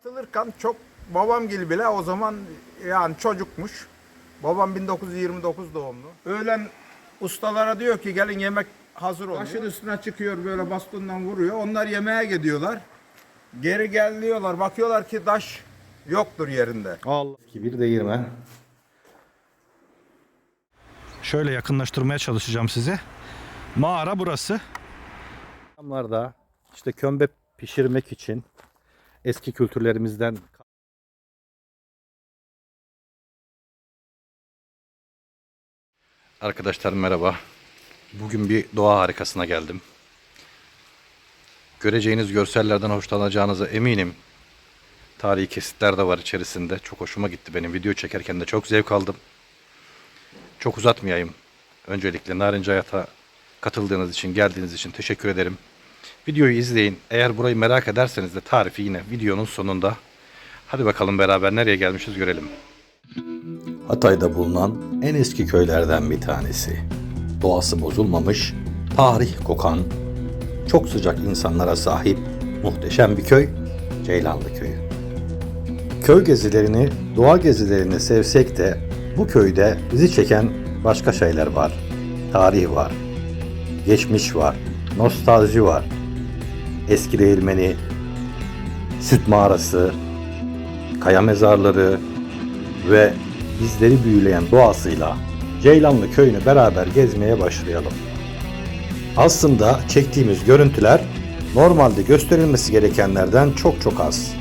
Atılırken çok babam gibi bile o zaman yani çocukmuş. Babam 1929 doğumlu. Öğlen ustalara diyor ki gelin yemek hazır oluyor. Taşın üstüne çıkıyor böyle bastondan vuruyor. Onlar yemeğe gidiyorlar. Geri geliyorlar bakıyorlar ki taş yoktur yerinde. Allah. Eski bir değirmen. Şöyle yakınlaştırmaya çalışacağım size. Mağara burası. Adamlarda işte kömbe pişirmek için eski kültürlerimizden Arkadaşlar merhaba. Bugün bir doğa harikasına geldim. Göreceğiniz görsellerden hoşlanacağınıza eminim. Tarihi kesitler de var içerisinde. Çok hoşuma gitti benim. Video çekerken de çok zevk aldım. Çok uzatmayayım. Öncelikle Narinci Hayat'a katıldığınız için, geldiğiniz için teşekkür ederim. Videoyu izleyin. Eğer burayı merak ederseniz de tarifi yine videonun sonunda. Hadi bakalım beraber nereye gelmişiz görelim. Hatay'da bulunan en eski köylerden bir tanesi. Doğası bozulmamış, tarih kokan, çok sıcak insanlara sahip muhteşem bir köy, Ceylanlı Köyü. Köy gezilerini, doğa gezilerini sevsek de bu köyde bizi çeken başka şeyler var. Tarih var, geçmiş var, nostalji var. Eski değirmeni, süt mağarası, kaya mezarları ve bizleri büyüleyen doğasıyla Ceylanlı köyünü beraber gezmeye başlayalım. Aslında çektiğimiz görüntüler normalde gösterilmesi gerekenlerden çok çok az.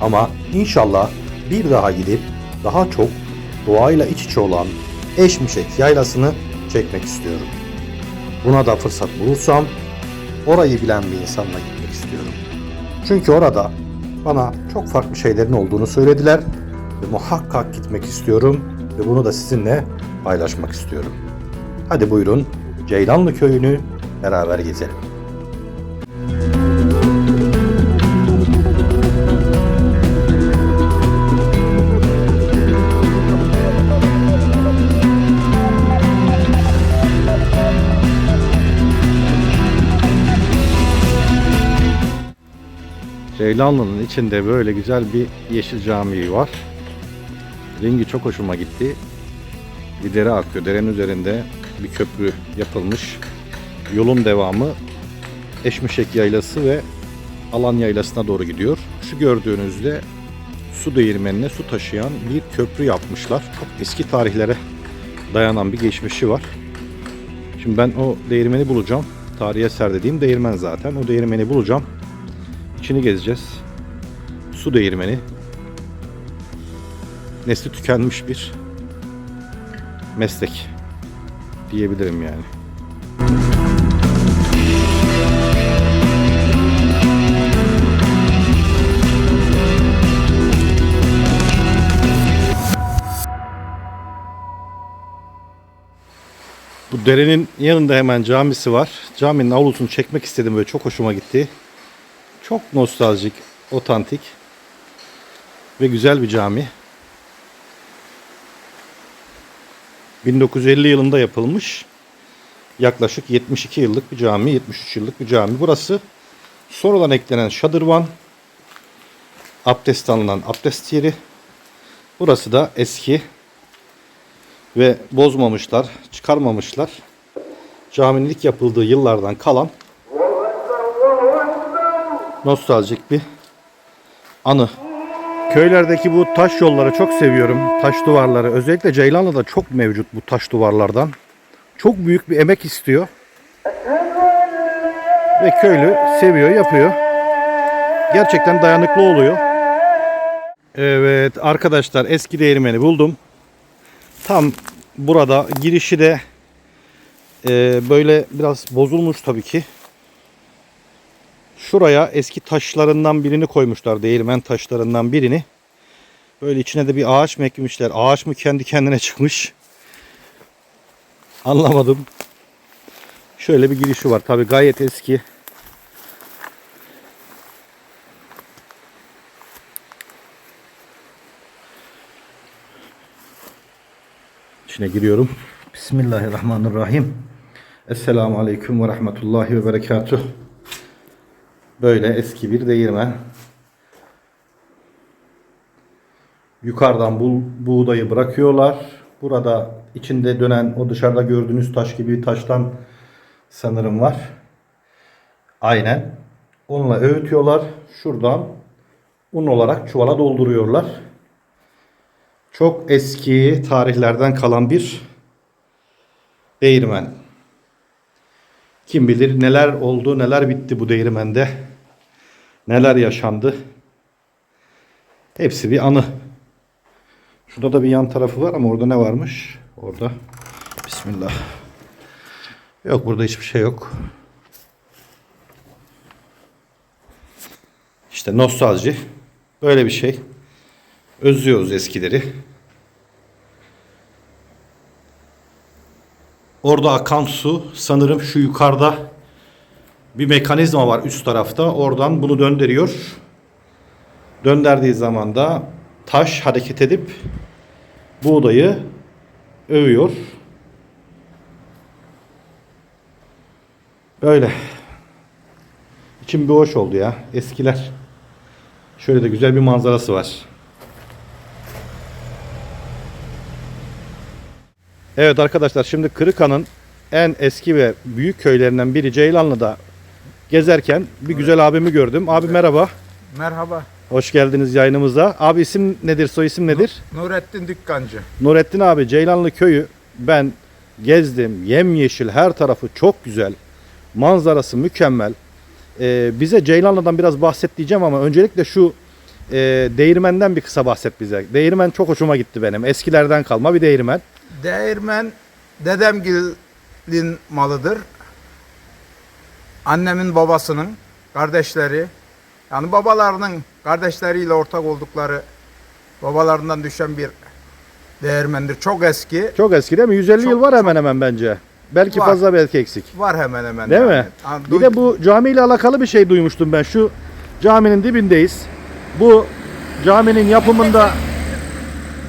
Ama inşallah bir daha gidip daha çok doğayla iç içe olan Eşmişek yaylasını çekmek istiyorum. Buna da fırsat bulursam orayı bilen bir insanla gitmek istiyorum. Çünkü orada bana çok farklı şeylerin olduğunu söylediler ve muhakkak gitmek istiyorum ve bunu da sizinle paylaşmak istiyorum. Hadi buyurun Ceylanlı köyünü beraber gezelim. Ceylanlı'nın içinde böyle güzel bir yeşil cami var. Rengi çok hoşuma gitti. Bir dere akıyor. Derenin üzerinde bir köprü yapılmış. Yolun devamı Eşmişek Yaylası ve Alan Yaylası'na doğru gidiyor. Şu gördüğünüzde su değirmenine su taşıyan bir köprü yapmışlar. Çok eski tarihlere dayanan bir geçmişi var. Şimdi ben o değirmeni bulacağım. Tarihi eser dediğim değirmen zaten. O değirmeni bulacağım. İçini gezeceğiz. Su değirmeni. Nesli tükenmiş bir meslek diyebilirim yani. Bu derenin yanında hemen camisi var. Caminin avlusunu çekmek istedim böyle çok hoşuma gitti. Çok nostaljik, otantik ve güzel bir cami. 1950 yılında yapılmış. Yaklaşık 72 yıllık bir cami, 73 yıllık bir cami. Burası sonradan eklenen şadırvan, abdest alınan abdest yeri. Burası da eski ve bozmamışlar, çıkarmamışlar. Caminin ilk yapıldığı yıllardan kalan nostaljik bir anı. Köylerdeki bu taş yolları çok seviyorum. Taş duvarları. Özellikle Ceylanlı'da çok mevcut bu taş duvarlardan. Çok büyük bir emek istiyor. Ve köylü seviyor, yapıyor. Gerçekten dayanıklı oluyor. Evet arkadaşlar eski değirmeni buldum. Tam burada girişi de e, böyle biraz bozulmuş tabii ki. Şuraya eski taşlarından birini koymuşlar. Değirmen taşlarından birini. Böyle içine de bir ağaç mı ekmişler? Ağaç mı kendi kendine çıkmış? Anlamadım. Şöyle bir girişi var. Tabi gayet eski. İçine giriyorum. Bismillahirrahmanirrahim. Esselamu Aleyküm ve Rahmetullahi ve Berekatuh. Böyle eski bir değirmen. 1950 yılında yapılmış. Yaklaşık 72 yıllık bir cami, 73 yıllık bir cami. Burası sonradan eklenen şadırvan, abdest alınan abdest yeri. Burası da eski ve bozmamışlar. Caminin ilk yapıldığı yıllardan kalan nostaljik bir anı. Köylerdeki bu taş yolları çok seviyorum. Özellikle Ceylanlı'da çok mevcut bu taş duvarlardan. Çok büyük bir emek istiyor. yukarıdan bu, buğdayı bırakıyorlar. Burada içinde dönen o dışarıda gördüğünüz taş gibi bir taştan sanırım var. Aynen. Onunla öğütüyorlar. Şuradan un olarak çuvala dolduruyorlar. Çok eski tarihlerden kalan bir değirmen. Kim bilir neler oldu, neler bitti bu değirmende. Neler yaşandı. Hepsi bir anı. Şurada da bir yan tarafı var ama orada ne varmış? Orada. Bismillah. Yok burada hiçbir şey yok. İşte nostalji. Böyle bir şey. Özlüyoruz eskileri. Orada akan su sanırım şu yukarıda bir mekanizma var üst tarafta. Oradan bunu döndürüyor. Döndürdüğü zaman da taş hareket edip buğdayı övüyor. Böyle. İçim bir hoş oldu ya. Eskiler. Şöyle de güzel bir manzarası var. Evet arkadaşlar şimdi Kırıkan'ın en eski ve büyük köylerinden biri Ceylanlı'da gezerken bir güzel abimi gördüm. Abi merhaba. Merhaba. Hoş geldiniz yayınımıza. Abi isim nedir? Soy isim nedir? Nurettin Dükkancı. Nurettin abi Ceylanlı köyü ben gezdim. Yemyeşil her tarafı çok güzel. Manzarası mükemmel. Ee, bize Ceylanlı'dan biraz bahset diyeceğim ama öncelikle şu e, değirmenden bir kısa bahset bize. Değirmen çok hoşuma gitti benim. Eskilerden kalma bir değirmen. Değirmen dedemgilin malıdır. Annemin babasının kardeşleri yani babalarının kardeşleriyle ortak oldukları babalarından düşen bir değirmendir. Çok eski. Çok eski değil mi? 150 Çok- yıl var hemen hemen bence. Belki Var. fazla belki eksik. Var hemen hemen. Değil yani. mi? Bir de bu camiyle alakalı bir şey duymuştum ben. Şu caminin dibindeyiz. Bu caminin yapımında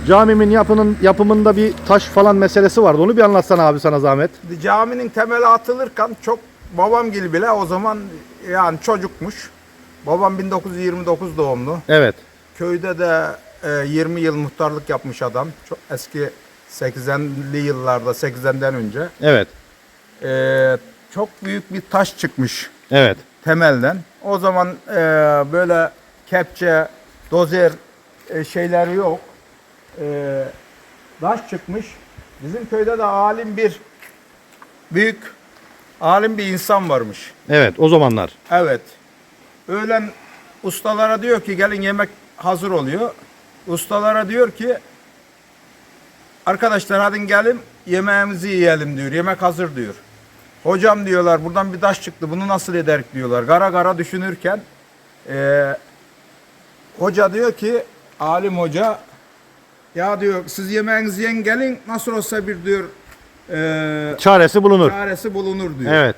camimin yapının yapımında bir taş falan meselesi vardı. Onu bir anlatsana abi sana zahmet. caminin temeli atılırken çok babam gibi bile o zaman yani çocukmuş. Babam 1929 doğumlu. Evet. Köyde de e, 20 yıl muhtarlık yapmış adam. Çok eski 80'li yıllarda 80'den önce. Evet. E, çok büyük bir taş çıkmış Evet. temelden. O zaman e, böyle kepçe, dozer e, şeyleri yok. E, taş çıkmış. Bizim köyde de alim bir büyük alim bir insan varmış. Evet. O zamanlar. Evet. Öğlen ustalara diyor ki gelin yemek hazır oluyor. Ustalara diyor ki arkadaşlar hadi gelin yemeğimizi yiyelim diyor. Yemek hazır diyor. Hocam diyorlar buradan bir taş çıktı bunu nasıl ederik diyorlar. Gara gara düşünürken eee, hoca diyor ki alim hoca ya diyor siz yemeğinizi yiyin gelin nasıl olsa bir diyor eee Çaresi bulunur. çaresi bulunur diyor. Evet.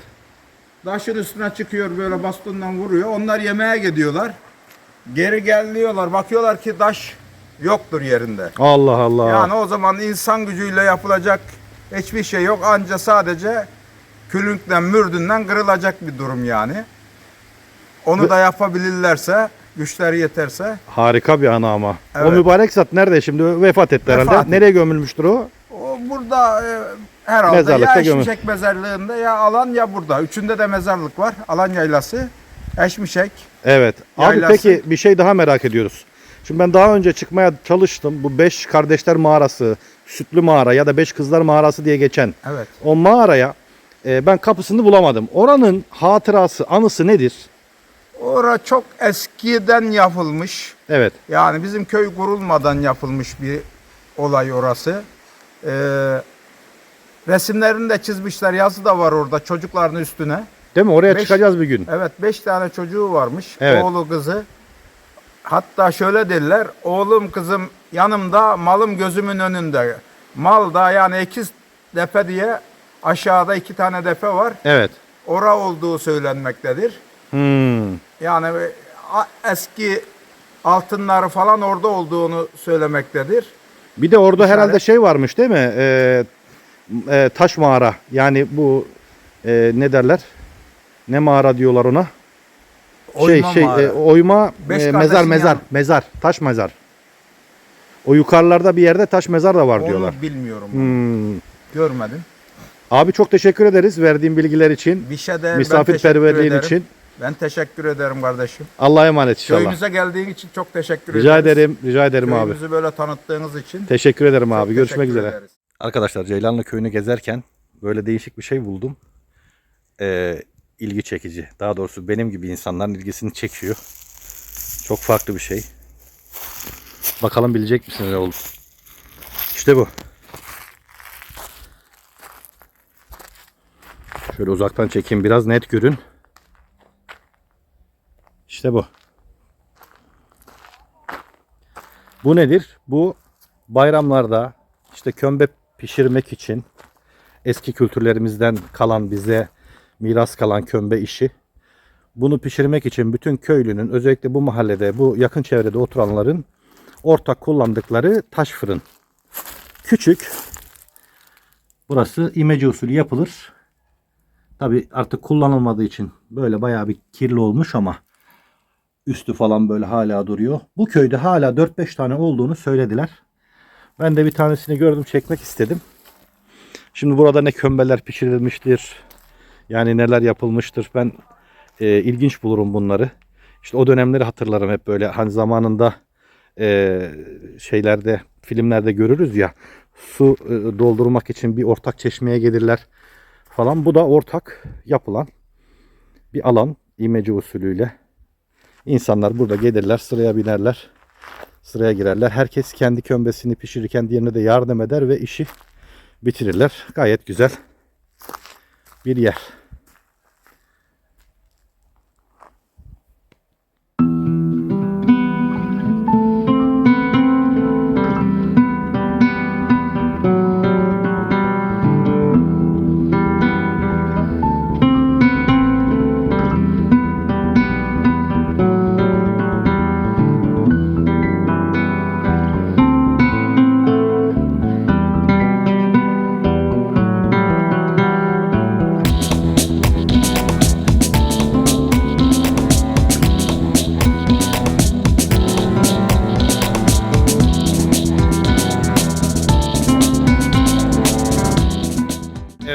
Taşın üstüne çıkıyor böyle bastondan vuruyor. Onlar yemeğe gidiyorlar. Geri geliyorlar. Bakıyorlar ki taş yoktur yerinde. Allah Allah. Yani o zaman insan gücüyle yapılacak hiçbir şey yok. Anca sadece külünkten, mürdünden kırılacak bir durum yani. Onu da yapabilirlerse, güçleri yeterse. Harika bir ana ama. O Evet. mübarek zat nerede şimdi? Vefat etti herhalde. Vefat. Nereye gömülmüştür o? O burada e, herhalde Mezarlıkta ya gömül. Eşmişek mezarlığında ya Alan ya burada. Üçünde de mezarlık var. Alan yaylası, Eşmişek. Evet. Abi Yaylası. peki bir şey daha merak ediyoruz. Şimdi ben daha önce çıkmaya çalıştım. Bu beş kardeşler mağarası, sütlü mağara ya da beş kızlar mağarası diye geçen Evet. o mağaraya e, ben kapısını bulamadım. Oranın hatırası, anısı nedir? Ora çok eskiden yapılmış. Evet. Yani bizim köy kurulmadan yapılmış bir olay orası. Ee, resimlerini de çizmişler. Yazı da var orada çocukların üstüne. Değil mi? Oraya Beş- çıkacağız bir gün. Evet beş tane çocuğu varmış. Evet. Oğlu kızı. Hatta şöyle dediler. Oğlum kızım yanımda malım gözümün önünde. Mal da yani ikiz depe diye aşağıda iki tane depe var. Evet. Ora olduğu söylenmektedir. Hmm. Yani a- eski altınları falan orada olduğunu söylemektedir. Bir de orada herhalde şey varmış değil mi? Ee, e, taş mağara. Yani bu e, ne derler? Ne mağara diyorlar ona? Oyma şey şey mağara. e, oyma Beş e, kardeşin mezar mezar yanı. mezar taş mezar. O yukarılarda bir yerde taş mezar da var Onu diyorlar. bilmiyorum. Hmm. Görmedim. Abi çok teşekkür ederiz verdiğin bilgiler için. Bir şey değil. Misafirperverliğin için. ederim. Ben teşekkür ederim kardeşim. Allah'a emanet inşallah. Köyümüze geldiğin için çok teşekkür Rica ederiz. ederim, rica ederim abi. Köyümüzü böyle tanıttığınız için Teşekkür ederim çok abi. Görüşmek teşekkür üzere. ederiz. Arkadaşlar Ceylanlı köyünü gezerken böyle değişik bir şey buldum. Ee, ilgi çekici. Daha doğrusu benim gibi insanların ilgisini çekiyor. Çok farklı bir şey. Bakalım bilecek misiniz ne oldu? İşte bu. Şöyle uzaktan çekeyim biraz net görün. İşte bu. Bu nedir? Bu bayramlarda işte kömbe pişirmek için eski kültürlerimizden kalan bize miras kalan kömbe işi. Bunu pişirmek için bütün köylünün özellikle bu mahallede bu yakın çevrede oturanların ortak kullandıkları taş fırın. Küçük. Burası imece usulü yapılır. Tabi artık kullanılmadığı için böyle bayağı bir kirli olmuş ama üstü falan böyle hala duruyor. Bu köyde hala 4-5 tane olduğunu söylediler. Ben de bir tanesini gördüm çekmek istedim. Şimdi burada ne kömbeler pişirilmiştir. Yani neler yapılmıştır. Ben e, ilginç bulurum bunları. İşte o dönemleri hatırlarım hep böyle hani zamanında e, şeylerde filmlerde görürüz ya su e, doldurmak için bir ortak çeşmeye gelirler falan. Bu da ortak yapılan bir alan imece usulüyle. İnsanlar burada gelirler sıraya binerler sıraya girerler. Herkes kendi kömbesini pişirirken diğerine de yardım eder ve işi bitirirler. Gayet güzel bir yer.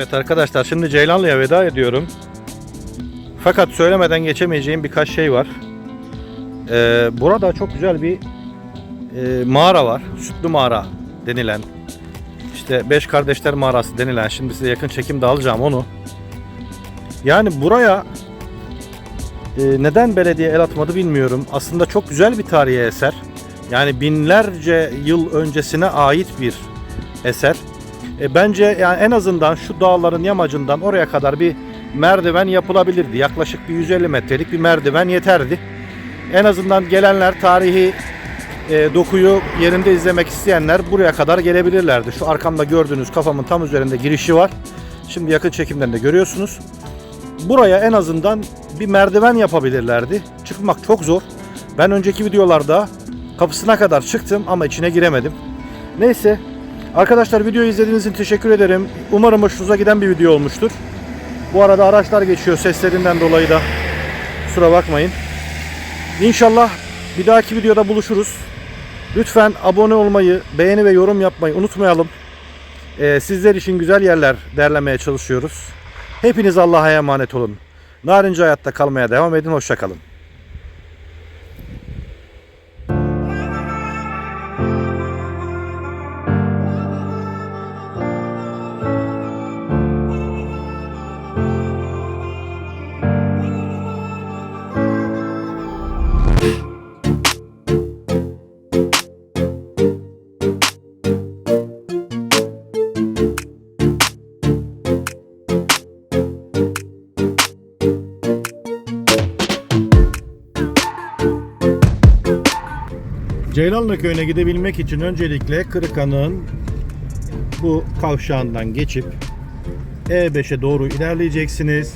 Evet arkadaşlar şimdi Ceylanlı'ya veda ediyorum. Fakat söylemeden geçemeyeceğim birkaç şey var. Ee, burada çok güzel bir e, mağara var. Sütlü mağara denilen. İşte Beş Kardeşler Mağarası denilen. Şimdi size yakın çekim de alacağım onu. Yani buraya e, neden belediye el atmadı bilmiyorum. Aslında çok güzel bir tarihi eser. Yani binlerce yıl öncesine ait bir eser. E, bence yani en azından şu dağların yamacından oraya kadar bir merdiven yapılabilirdi. Yaklaşık bir 150 metrelik bir merdiven yeterdi. En azından gelenler tarihi e, dokuyu yerinde izlemek isteyenler buraya kadar gelebilirlerdi. Şu arkamda gördüğünüz kafamın tam üzerinde girişi var. Şimdi yakın çekimden de görüyorsunuz. Buraya en azından bir merdiven yapabilirlerdi. Çıkmak çok zor. Ben önceki videolarda kapısına kadar çıktım ama içine giremedim. Neyse Arkadaşlar videoyu izlediğiniz için teşekkür ederim. Umarım hoşunuza giden bir video olmuştur. Bu arada araçlar geçiyor seslerinden dolayı da kusura bakmayın. İnşallah bir dahaki videoda buluşuruz. Lütfen abone olmayı, beğeni ve yorum yapmayı unutmayalım. Ee, sizler için güzel yerler derlemeye çalışıyoruz. Hepiniz Allah'a emanet olun. Narince hayatta kalmaya devam edin. Hoşçakalın. Ceylanlı köyüne gidebilmek için öncelikle Kırıkan'ın bu kavşağından geçip E5'e doğru ilerleyeceksiniz.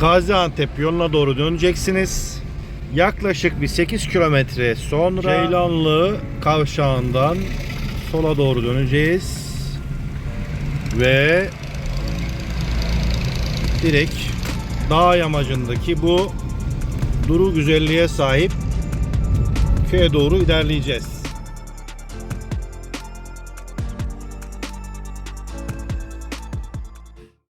Gaziantep yoluna doğru döneceksiniz. Yaklaşık bir 8 kilometre sonra Ceylanlı kavşağından sola doğru döneceğiz. Ve direkt dağ yamacındaki bu duru güzelliğe sahip köye doğru ilerleyeceğiz.